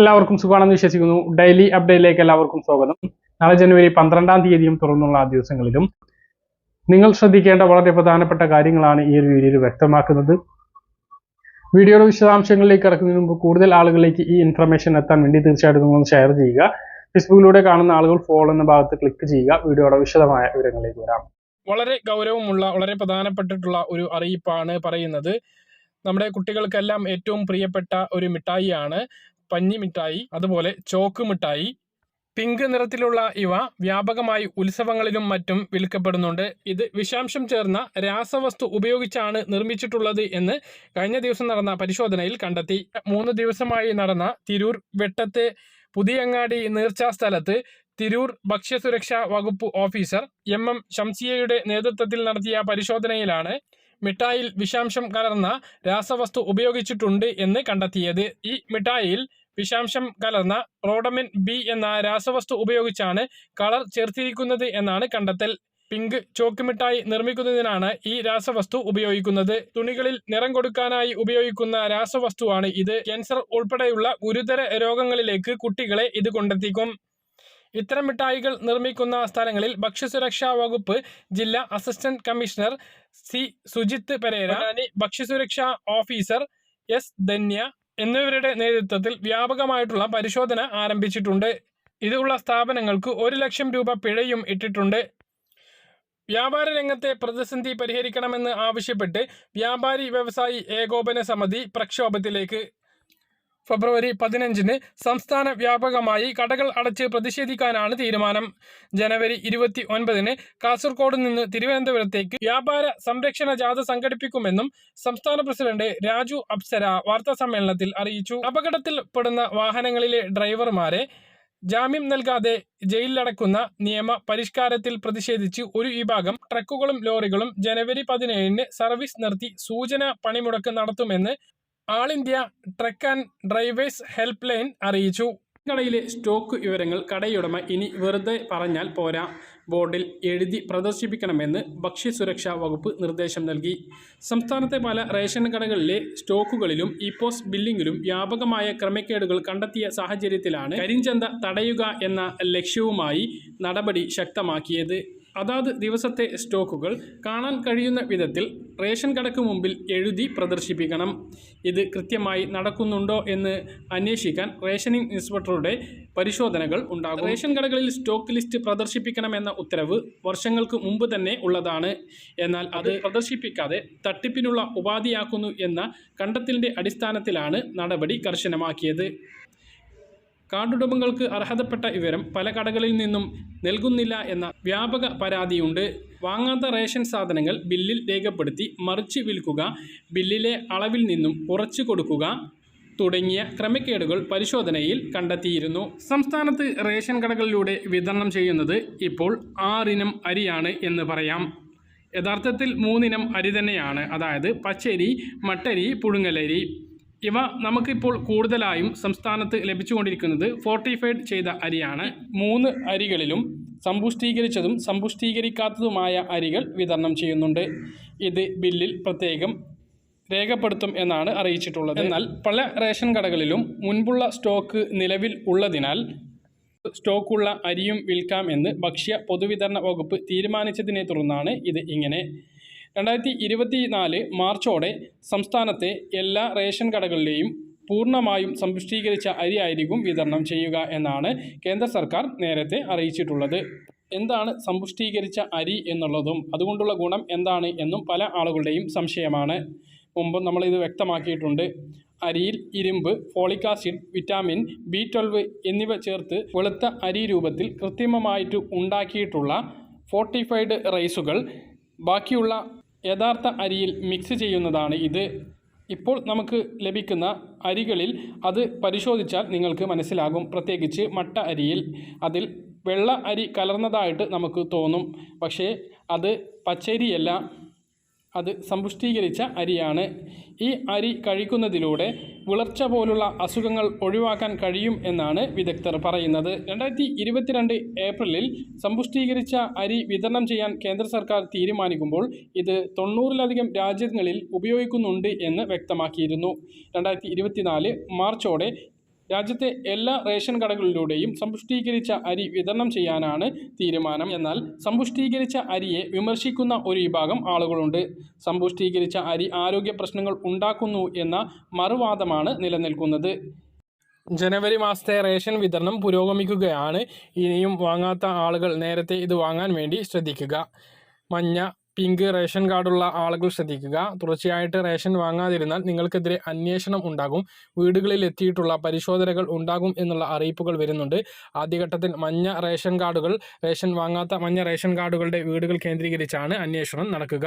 എല്ലാവർക്കും സുഖമാണെന്ന് വിശ്വസിക്കുന്നു. ഡെയിലി അപ്ഡേറ്റിലേക്ക് എല്ലാവർക്കും സ്വാഗതം. നാളെ ജനുവരി പന്ത്രണ്ടാം തീയതിയും തുറന്നുള്ള ആ ദിവസങ്ങളിലും നിങ്ങൾ ശ്രദ്ധിക്കേണ്ട വളരെ പ്രധാനപ്പെട്ട കാര്യങ്ങളാണ് ഈ ഒരു വീഡിയോയിൽ വ്യക്തമാക്കുന്നത്. വീഡിയോയുടെ വിശദാംശങ്ങളിലേക്ക് ഇറക്കുന്നതിന് മുമ്പ് കൂടുതൽ ആളുകളിലേക്ക് ഈ ഇൻഫർമേഷൻ എത്താൻ വേണ്ടി തീർച്ചയായിട്ടും നിങ്ങൾ ഷെയർ ചെയ്യുക. ഫേസ്ബുക്കിലൂടെ കാണുന്ന ആളുകൾ ഫോളോ എന്ന ഭാഗത്ത് ക്ലിക്ക് ചെയ്യുക. വീഡിയോയുടെ വിശദമായ വിവരങ്ങളിലേക്ക് വരാം. വളരെ ഗൗരവമുള്ള വളരെ പ്രധാനപ്പെട്ടിട്ടുള്ള ഒരു അറിയിപ്പാണ് പറയുന്നത്. നമ്മുടെ കുട്ടികൾക്കെല്ലാം ഏറ്റവും പ്രിയപ്പെട്ട ഒരു മിഠായിയാണ്. പഞ്ഞി മിഠായി അതുപോലെ ചോക്ക് മിഠായി പിങ്ക് നിറത്തിലുള്ള ഇവ വ്യാപകമായി ഉത്സവങ്ങളിലും മറ്റും വിൽക്കപ്പെടുന്നുണ്ട്. ഇത് വിഷാംശം ചേർന്ന രാസവസ്തു ഉപയോഗിച്ചാണ് നിർമ്മിച്ചിട്ടുള്ളത് എന്ന് കഴിഞ്ഞ ദിവസം നടന്ന പരിശോധനയിൽ കണ്ടെത്തി. മൂന്ന് ദിവസമായി നടന്ന തിരൂർ വെട്ടത്തെ പുതിയങ്ങാടി നീർച്ചാ സ്ഥലത്ത് തിരൂർ ഭക്ഷ്യസുരക്ഷാ വകുപ്പ് ഓഫീസർ എം. എം. ഷംസിയയുടെ നേതൃത്വത്തിൽ നടത്തിയ പരിശോധനയിലാണ് മിഠായിൽ വിഷാംശം കലർന്ന രാസവസ്തു ഉപയോഗിച്ചിട്ടുണ്ട് എന്ന് കണ്ടെത്തിയത്. ഈ മിഠായിയിൽ വിഷാംശം കലർന്ന റോഡമിൻ ബി എന്ന രാസവസ്തു ഉപയോഗിച്ചാണ് കളർ ചേർത്തിരിക്കുന്നത് എന്നാണ് കണ്ടെത്തൽ. പിങ്ക് ചോക്ക് മിഠായി നിർമ്മിക്കുന്നതിനാണ് ഈ രാസവസ്തു ഉപയോഗിക്കുന്നത്. തുണികളിൽ നിറം കൊടുക്കാനായി ഉപയോഗിക്കുന്ന രാസവസ്തുവാണ് ഇത്. ക്യാൻസർ ഉൾപ്പെടെയുള്ള ഗുരുതര രോഗങ്ങളിലേക്ക് കുട്ടികളെ ഇത് കൊണ്ടെത്തിക്കും. ഇത്തരം മിഠായികൾ നിർമ്മിക്കുന്ന സ്ഥലങ്ങളിൽ ഭക്ഷ്യസുരക്ഷാ വകുപ്പ് ജില്ലാ assistant commissioner C. Sujith Perera ഭക്ഷ്യസുരക്ഷാ ഓഫീസർ എസ്. ധന്യ എന്നിവരുടെ നേതൃത്വത്തിൽ വ്യാപകമായിട്ടുള്ള പരിശോധന ആരംഭിച്ചിട്ടുണ്ട്. ഇതുള്ള സ്ഥാപനങ്ങൾക്ക് ഒരു ലക്ഷം രൂപ പിഴയും ഇട്ടിട്ടുണ്ട്. വ്യാപാര രംഗത്തെ പ്രതിസന്ധി പരിഹരിക്കണമെന്ന് ആവശ്യപ്പെട്ട് വ്യാപാരി വ്യവസായി ഏകോപന സമിതി പ്രക്ഷോഭത്തിലേക്ക് ഫെബ്രുവരി പതിനഞ്ചിന് സംസ്ഥാന വ്യാപകമായി കടകൾ അടച്ച് പ്രതിഷേധിക്കാനാണ് തീരുമാനം. ജനുവരി ഇരുപത്തി ഒൻപതിന് കാസർഗോഡ് നിന്ന് തിരുവനന്തപുരത്തേക്ക് വ്യാപാര സംരക്ഷണ ജാഥ സംഘടിപ്പിക്കുമെന്നും സംസ്ഥാന പ്രസിഡന്റ് രാജു അപ്സര വാർത്താ സമ്മേളനത്തിൽ അറിയിച്ചു. അപകടത്തിൽ പെടുന്ന വാഹനങ്ങളിലെ ഡ്രൈവർമാരെ ജാമ്യം നൽകാതെ ജയിലിലടക്കുന്ന നിയമ പരിഷ്കാരത്തിൽ പ്രതിഷേധിച്ച് ഒരു വിഭാഗം ട്രക്കുകളും ലോറികളും ജനുവരി പതിനേഴിന് സർവീസ് നിർത്തി സൂചന പണിമുടക്ക് നടത്തുമെന്ന് all India truck and drivers helpline അറിയിച്ചു. കടയിലെ സ്റ്റോക്ക് വിവരങ്ങൾ കടയുടമ ഇനി വെറുതെ പറഞ്ഞാൽ പോരാ. ബോർഡിൽ എഴുതി പ്രദർശിപ്പിക്കണമെന്ന് ഭക്ഷ്യസുരക്ഷാ വകുപ്പ് നിർദ്ദേശം നൽകി. സംസ്ഥാനത്തെ പല റേഷൻ കടകളിലെ സ്റ്റോക്കുകളിലും ഇപോസ് ബില്ലിംഗിലും വ്യാപകമായ ക്രമക്കേടുകൾ കണ്ടെത്തിയ സാഹചര്യത്തിലാണ് കരിഞ്ചന്ത തടയുക എന്ന ലക്ഷ്യവുമായി നടപടി ശക്തമാക്കിയത്. അതാത് ദിവസത്തെ സ്റ്റോക്കുകൾ കാണാൻ കഴിയുന്ന വിധത്തിൽ റേഷൻ കടക്ക് മുമ്പിൽ എഴുതി പ്രദർശിപ്പിക്കണം. ഇത് കൃത്യമായി നടക്കുന്നുണ്ടോ എന്ന് അന്വേഷിക്കാൻ റേഷനിംഗ് ഇൻസ്പെക്ടറുടെ പരിശോധനകൾ ഉണ്ടാകും. റേഷൻ കടകളിൽ സ്റ്റോക്ക് ലിസ്റ്റ് പ്രദർശിപ്പിക്കണമെന്ന ഉത്തരവ് വർഷങ്ങൾക്ക് മുമ്പ് തന്നെ ഉള്ളതാണ്. എന്നാൽ അത് പ്രദർശിപ്പിക്കാതെ തട്ടിപ്പിനുള്ള ഉപാധിയാക്കുന്നു എന്ന കണ്ടെത്തലിന്റെ അടിസ്ഥാനത്തിലാണ് നടപടി കർശനമാക്കിയത്. കാർഡുടമകൾക്ക് അർഹതപ്പെട്ട വിവരം പല കടകളിൽ നിന്നും നൽകുന്നില്ല എന്ന വ്യാപക പരാതിയുണ്ട്. വാങ്ങാത്ത റേഷൻ സാധനങ്ങൾ ബില്ലിൽ രേഖപ്പെടുത്തി മറിച്ച് വിൽക്കുക ബില്ലിലെ അളവിൽ നിന്നും കുറച്ചു കൊടുക്കുക തുടങ്ങിയ ക്രമക്കേടുകൾ പരിശോധനയിൽ കണ്ടെത്തിയിരുന്നു. സംസ്ഥാനത്ത് റേഷൻ കടകളിലൂടെ വിതരണം ചെയ്യുന്നത് ഇപ്പോൾ ആറിനം അരിയാണ് എന്ന് പറയാം. യഥാർത്ഥത്തിൽ മൂന്നിനം അരി തന്നെയാണ്. അതായത് പച്ചരി മട്ടരി പുഴുങ്ങലരി. ഇവ നമുക്കിപ്പോൾ കൂടുതലായും സംസ്ഥാനത്ത് ലഭിച്ചുകൊണ്ടിരിക്കുന്നത് ഫോർട്ടിഫൈഡ് ചെയ്ത അരിയാണ്. മൂന്ന് അരികളിലും സമ്പുഷ്ടീകരിച്ചതും സമ്പുഷ്ടീകരിക്കാത്തതുമായ അരികൾ വിതരണം ചെയ്യുന്നുണ്ട്. ഇത് ബില്ലിൽ പ്രത്യേകം രേഖപ്പെടുത്തും എന്നാണ് അറിയിച്ചിട്ടുള്ളത്. എന്നാൽ പല റേഷൻ കടകളിലും മുൻപുള്ള സ്റ്റോക്ക് നിലവിൽ ഉള്ളതിനാൽ സ്റ്റോക്കുള്ള അരിയും വിൽക്കാം എന്ന് ഭക്ഷ്യ പൊതുവിതരണ വകുപ്പ് തീരുമാനിച്ചതിനെ തുടർന്നാണ് ഇത് ഇങ്ങനെ രണ്ടായിരത്തി ഇരുപത്തി നാല് മാർച്ചോടെ സംസ്ഥാനത്തെ എല്ലാ റേഷൻ കടകളിലെയും പൂർണമായും സമ്പുഷ്ടീകരിച്ച അരിയായിരിക്കും വിതരണം ചെയ്യുക എന്നാണ് കേന്ദ്ര സർക്കാർ നേരത്തെ അറിയിച്ചിട്ടുള്ളത്. എന്താണ് സമ്പുഷ്ടീകരിച്ച അരി എന്നുള്ളതും അതുകൊണ്ടുള്ള ഗുണം എന്താണ് എന്നും പല ആളുകളുടെയും സംശയമാണ്. മുമ്പ് നമ്മളിത് വ്യക്തമാക്കിയിട്ടുണ്ട്. അരിയിൽ ഇരുമ്പ് folic acid vitamin B twelve എന്നിവ ചേർത്ത് വെളുത്ത അരി രൂപത്തിൽ കൃത്രിമമായിട്ട് ഉണ്ടാക്കിയിട്ടുള്ള ഫോർട്ടിഫൈഡ് റൈസുകൾ. ബാക്കിയുള്ള യഥാർത്ഥ അരിയിൽ മിക്സ് ചെയ്യുന്നതാണ് ഇത്. ഇപ്പോൾ നമുക്ക് ലഭിക്കുന്ന അരികളിൽ അത് പരിശോധിച്ചാൽ നിങ്ങൾക്ക് മനസ്സിലാകും. പ്രത്യേകിച്ച് മട്ട അരിയിൽ അതിൽ വെള്ള അരി കലർന്നതായിട്ട് നമുക്ക് തോന്നും. പക്ഷേ അത് പച്ചരിയല്ല. അത് സമ്പുഷ്ടീകരിച്ച അരിയാണ്. ഈ അരി കഴിക്കുന്നതിലൂടെ വിളർച്ച പോലുള്ള അസുഖങ്ങൾ ഒഴിവാക്കാൻ കഴിയും എന്നാണ് വിദഗ്ധർ പറയുന്നത്. രണ്ടായിരത്തി ഇരുപത്തിരണ്ട് ഏപ്രിലിൽ സമ്പുഷ്ടീകരിച്ച അരി വിതരണം ചെയ്യാൻ കേന്ദ്ര സർക്കാർ തീരുമാനിക്കുമ്പോൾ ഇത് തൊണ്ണൂറിലധികം രാജ്യങ്ങളിൽ ഉപയോഗിക്കുന്നുണ്ട് എന്ന് വ്യക്തമാക്കിയിരുന്നു. രണ്ടായിരത്തി മാർച്ചോടെ രാജ്യത്തെ എല്ലാ റേഷൻ കടകളിലൂടെയും സമ്പുഷ്ടീകരിച്ച അരി വിതരണം ചെയ്യാനാണ് തീരുമാനം. എന്നാൽ സമ്പുഷ്ടീകരിച്ച അരിയെ വിമർശിക്കുന്ന ഒരു വിഭാഗം ആളുകളുണ്ട്. സമ്പുഷ്ടീകരിച്ച അരി ആരോഗ്യ പ്രശ്നങ്ങൾ ഉണ്ടാക്കുന്നു എന്ന മറുവാദമാണ് നിലനിൽക്കുന്നത്. ജനുവരി മാസത്തെ റേഷൻ വിതരണം പുരോഗമിക്കുകയാണ്. ഇനിയും വാങ്ങാത്ത ആളുകൾ നേരത്തെ ഇത് വാങ്ങാൻ വേണ്ടി ശ്രദ്ധിക്കുക. മഞ്ഞ പിങ്ക് റേഷൻ കാർഡുള്ള ആളുകൾ ശ്രദ്ധിക്കുക. തുടർച്ചയായിട്ട് റേഷൻ വാങ്ങാതിരുന്നാൽ നിങ്ങൾക്കെതിരെ അന്വേഷണം ഉണ്ടാകും. വീടുകളിൽ എത്തിയിട്ടുള്ള പരിശോധനകൾ ഉണ്ടാകും എന്നുള്ള അറിയിപ്പുകൾ വരുന്നുണ്ട്. ആദ്യഘട്ടത്തിൽ മഞ്ഞ റേഷൻ കാർഡുകൾ റേഷൻ വാങ്ങാത്ത മഞ്ഞ റേഷൻ കാർഡുകളുടെ വീടുകൾ കേന്ദ്രീകരിച്ചാണ് അന്വേഷണം നടക്കുക.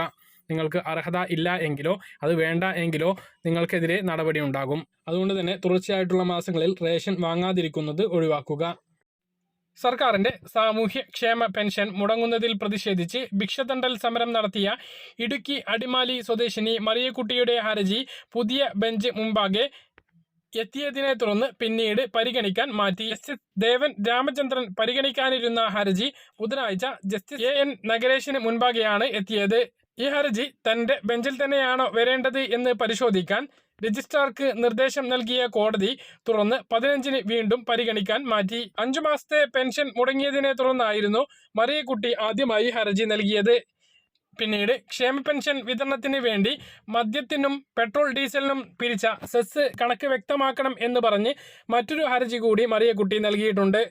നിങ്ങൾക്ക് അർഹത ഇല്ല എങ്കിലോ അത് വേണ്ട എങ്കിലോ നിങ്ങൾക്കെതിരെ നടപടി ഉണ്ടാകും അതുകൊണ്ട് തന്നെ തുടർച്ചയായിട്ടുള്ള മാസങ്ങളിൽ റേഷൻ വാങ്ങാതിരിക്കുന്നത് ഒഴിവാക്കുക. സർക്കാരിന്റെ സാമൂഹ്യ ക്ഷേമ പെൻഷൻ മുടങ്ങുന്നതിൽ പ്രതിഷേധിച്ച് ഭിക്ഷതണ്ടൽ സമരം നടത്തിയ ഇടുക്കി അടിമാലി സ്വദേശിനി മറിയക്കുട്ടിയുടെ ഹർജി പുതിയ ബെഞ്ച് മുമ്പാകെ എത്തിയതിനെ തുടർന്ന് പിന്നീട് പരിഗണിക്കാൻ മാറ്റി. ജസ്റ്റിസ് ദേവൻ രാമചന്ദ്രൻ പരിഗണിക്കാനിരുന്ന ഹർജി ബുധനാഴ്ച ജസ്റ്റിസ് എ എൻ നഗരേഷിന് മുൻപാകെയാണ് എത്തിയത്. ഈ ഹർജി തന്റെ ബെഞ്ചിൽ തന്നെയാണോ വരേണ്ടത് എന്ന് പരിശോധിക്കാൻ രജിസ്ട്രാർക്ക് നിർദ്ദേശം നൽകിയ കോടതി തുടർന്ന് പതിനഞ്ചിന് വീണ്ടും പരിഗണിക്കാൻ മാറ്റി. അഞ്ചു മാസത്തെ പെൻഷൻ മുടങ്ങിയതിനെ തുടർന്നായിരുന്നു മറിയക്കുട്ടി ആദ്യമായി ഹർജി നൽകിയത്. പിന്നീട് ക്ഷേമ പെൻഷൻ വിതരണത്തിന് വേണ്ടി മദ്യത്തിനും പെട്രോൾ ഡീസലിനും പിരിച്ച സെസ് കണക്ക് വ്യക്തമാക്കണം എന്ന് പറഞ്ഞ് മറ്റൊരു ഹർജി കൂടി മറിയക്കുട്ടി നൽകിയിട്ടുണ്ട്.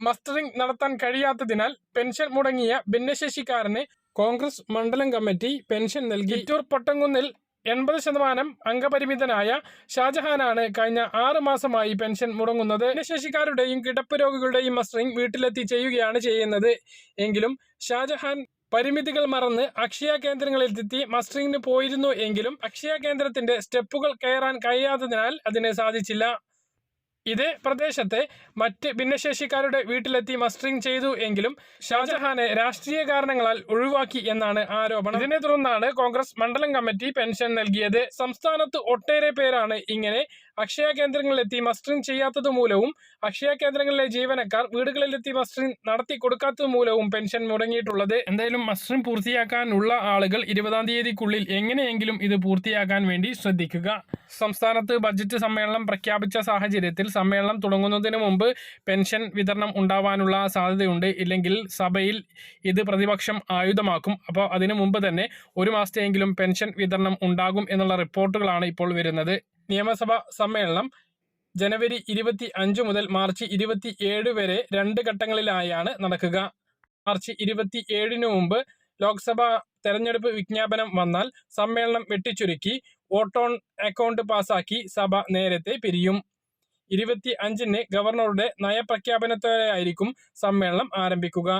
മസ്റ്ററിംഗ് നടത്താൻ കഴിയാത്തതിനാൽ പെൻഷൻ മുടങ്ങിയ ഭിന്നശേഷിക്കാരന് കോൺഗ്രസ് മണ്ഡലം കമ്മിറ്റി പെൻഷൻ നൽകി. ചിറ്റൂർ പൊട്ടംകുന്നിൽ എൺപത് ശതമാനം അംഗപരിമിതനായ ഷാജഹാനാണ് കഴിഞ്ഞ ആറ് മാസമായി പെൻഷൻ മുടങ്ങുന്നത്. ഭിന്നശേഷിക്കാരുടെയും കിടപ്പ് രോഗികളുടെയും മസ്റ്ററിംഗ് വീട്ടിലെത്തി ചെയ്യുകയാണ് ചെയ്യുന്നത്. എങ്കിലും ഷാജഹാൻ പരിമിതികൾ മറന്ന് അക്ഷയ കേന്ദ്രങ്ങളിലെത്തി മസ്റ്ററിംഗിന് പോയിരുന്നു എങ്കിലും അക്ഷയ കേന്ദ്രത്തിന്റെ സ്റ്റെപ്പുകൾ കയറാൻ കഴിയാത്തതിനാൽ അതിന് സാധിച്ചില്ല. ഇതേ പ്രദേശത്തെ മറ്റ് ഭിന്നശേഷിക്കാരുടെ വീട്ടിലെത്തി മസ്റ്ററിംഗ് ചെയ്തു എങ്കിലും ഷാജഹാനെ രാഷ്ട്രീയ കാരണങ്ങളാൽ ഒഴിവാക്കി എന്നാണ് ആരോപണം. ഇതിനെ തുടർന്നാണ് കോൺഗ്രസ് മണ്ഡലം കമ്മിറ്റി പെൻഷൻ നൽകിയത്. സംസ്ഥാനത്ത് ഒട്ടേറെ പേരാണ് ഇങ്ങനെ അക്ഷയ കേന്ദ്രങ്ങളിലെത്തി മസ്റ്ററിംഗ് ചെയ്യാത്തത് മൂലവും അക്ഷയ കേന്ദ്രങ്ങളിലെ ജീവനക്കാർ വീടുകളിലെത്തി മസ്റ്ററിംഗ് നടത്തി കൊടുക്കാത്തത് മൂലവും പെൻഷൻ മുടങ്ങിയിട്ടുള്ളത്. എന്തായാലും മസ്റ്ററിംഗ് പൂർത്തിയാക്കാനുള്ള ആളുകൾ ഇരുപതാം തീയതിക്കുള്ളിൽ എങ്ങനെയെങ്കിലും ഇത് പൂർത്തിയാക്കാൻ വേണ്ടി ശ്രദ്ധിക്കുക. സംസ്ഥാനത്ത് ബജറ്റ് സമ്മേളനം പ്രഖ്യാപിച്ച സാഹചര്യത്തിൽ സമ്മേളനം തുടങ്ങുന്നതിന് മുമ്പ് പെൻഷൻ വിതരണം ഉണ്ടാവാനുള്ള സാധ്യതയുണ്ട്. ഇല്ലെങ്കിൽ സഭയിൽ ഇത് പ്രതിപക്ഷം ആയുധമാക്കും. അപ്പോൾ അതിനു മുമ്പ് തന്നെ ഒരു മാസത്തെയെങ്കിലും പെൻഷൻ വിതരണം ഉണ്ടാകും എന്നുള്ള റിപ്പോർട്ടുകളാണ് ഇപ്പോൾ വരുന്നത്. നിയമസഭാ സമ്മേളനം ജനുവരി ഇരുപത്തി അഞ്ച് മുതൽ മാർച്ച് ഇരുപത്തി ഏഴ് വരെ രണ്ട് ഘട്ടങ്ങളിലായാണ് നടക്കുക. മാർച്ച് ഇരുപത്തി ഏഴിന് മുമ്പ് ലോക്സഭാ തെരഞ്ഞെടുപ്പ് വിജ്ഞാപനം വന്നാൽ സമ്മേളനം വെട്ടിച്ചുരുക്കി വോട്ടോൺ അക്കൗണ്ട് പാസാക്കി സഭ നേരത്തെ പിരിയും. ഇരുപത്തി അഞ്ചിന് ഗവർണറുടെ നയപ്രഖ്യാപനത്തോടെയായിരിക്കും സമ്മേളനം ആരംഭിക്കുക.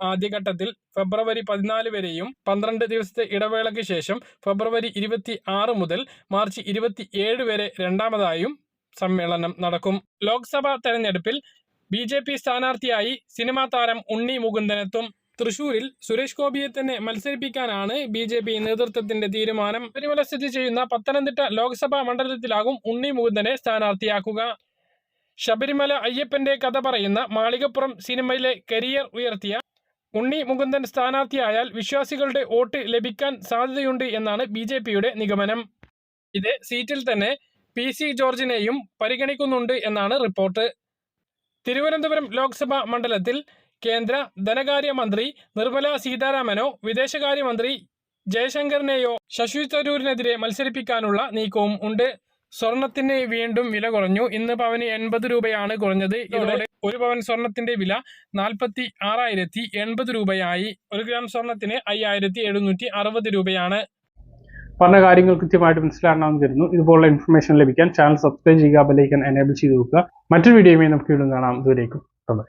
ആദ്യഘട്ടത്തിൽ ഫെബ്രുവരി പതിനാല് വരെയും പന്ത്രണ്ട് ദിവസത്തെ ഇടവേളയ്ക്ക് ശേഷം ഫെബ്രുവരി ഇരുപത്തി ആറ് മുതൽ മാർച്ച് ഇരുപത്തി ഏഴ് വരെ രണ്ടാമതായും സമ്മേളനം നടക്കും. ലോക്സഭാ തെരഞ്ഞെടുപ്പിൽ ബി ജെ പി സ്ഥാനാർത്ഥിയായി സിനിമാ താരം ഉണ്ണി മുകുന്ദനെത്തും തൃശൂരിൽ സുരേഷ് ഗോപിയെ തന്നെ മത്സരിപ്പിക്കാനാണ് ബി ജെ പി നേതൃത്വത്തിന്റെ തീരുമാനം. ശബരിമല സ്ഥിതി ചെയ്യുന്ന പത്തനംതിട്ട ലോക്സഭാ മണ്ഡലത്തിലാകും ഉണ്ണി മുകുന്ദനെ സ്ഥാനാർത്ഥിയാക്കുക. ശബരിമല അയ്യപ്പന്റെ കഥ പറയുന്ന മാളികപ്പുറം സിനിമയിലെ കരിയർ ഉയർത്തിയ ഉണ്ണി മുകുന്ദൻ സ്ഥാനാർത്ഥിയായാൽ വിശ്വാസികളുടെ വോട്ട് ലഭിക്കാൻ സാധ്യതയുണ്ട് എന്നാണ് ബി ജെ പിയുടെ നിഗമനം. ഇതേ സീറ്റിൽ തന്നെ പി സി ജോർജിനെയും പരിഗണിക്കുന്നുണ്ട് എന്നാണ് റിപ്പോർട്ട്. തിരുവനന്തപുരം ലോക്സഭാ മണ്ഡലത്തിൽ കേന്ദ്ര ധനകാര്യമന്ത്രി നിർമ്മല സീതാരാമനോ വിദേശകാര്യമന്ത്രി ജയശങ്കറിനെയോ ശശി തരൂരിനെതിരെ മത്സരിപ്പിക്കാനുള്ള നീക്കവും ഉണ്ട്. സ്വർണത്തിന് വീണ്ടും വില കുറഞ്ഞു. ഇന്ന് പവന് എൺപത് രൂപയാണ് കുറഞ്ഞത്. ഇതോടെ ഒരു പവൻ സ്വർണത്തിന്റെ വില നാൽപ്പത്തി ആറായിരത്തി എൺപത് രൂപയായി. ഒരു ഗ്രാം സ്വർണത്തിന് അയ്യായിരത്തി എഴുന്നൂറ്റി അറുപത് രൂപയാണ്. പറഞ്ഞ കാര്യങ്ങൾ കൃത്യമായിട്ട് മനസ്സിലാക്കണമെന്ന് കരുതുന്നു. ഇതുപോലുള്ള ഇൻഫർമേഷൻ ലഭിക്കാൻ ചാനൽ സബ്സ്ക്രൈബ് ചെയ്യുക ബെലൈക്കൻ എനേബിൾ ചെയ്ത് നോക്കുക മറ്റൊരു വീഡിയോയുമായി നമുക്ക് വീണ്ടും കാണാം. ദൂരേക്കും ബൈ